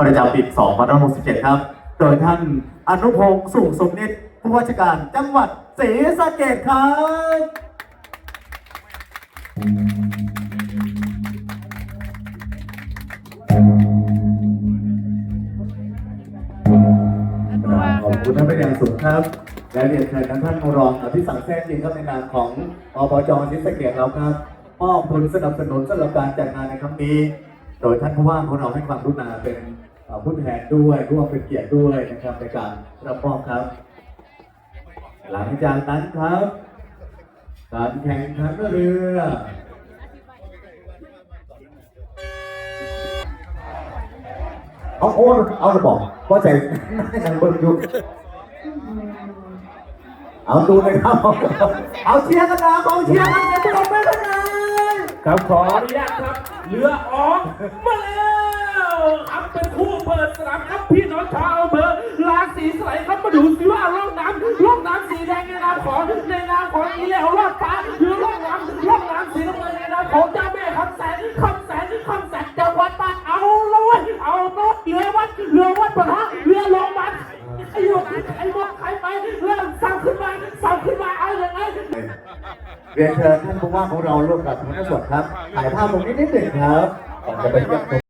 ประจำปี2567 ครับ โดยท่านอนุพงศ์สุขสมนิตผู้ว่าราชการจังหวัดศรีสะเกษครับขอบคุณท่านเป็นอย่างสูงครับ และเรียนเชิญท่านท่านรองอภิสังแท้จริงครับในนามของอบจศรีสะเกษเราครับมอบทุนสนับสนุนสำหรับการจัดงานในครั้งนี้ โดยท่านผู้ว่าของเราให้ความรุณาเป็นผู้แทนด้วยร่วมเป็นเกียรติด้วยนะครับในการรับมอบครับ หลังจากนั้นครับการแข่งขันเรือเอาโอ้เอาระบอกก็ใจนั่งเบิ่งอยู่เอาดูเลยครับ เอาเชียร์กันนะเอาเชียร์กันนะตบมือกันนะ ครับขออนุญาตครับเรือออกมาแล้วครับเป็นคู่เปิดสนามครับพี่น้องชาวอำเภอลาสีสไลครับมาดูสิว่าล่องน้ำล่องน้ำสีแดงในนามของในนามของอีเลวลอดฟ้าหรือล่องน้ำล่องน้ำสีน้ำเงินในนามของเจ้าแม่คำแสนคำแสนคำแสนจังหวัดตากเอาเลยเอาโน้ตเรือวัดเรือวัดปะทะเรือลงมันใครอยู่ใคร อย่งเรียนเชิญท่านผู้ว่าของเราร่วมกับทุกท่านสดครับถ่ายภาพตรงนี้นิดหนึ่งครับก่อนจะไปเยี่ยมชม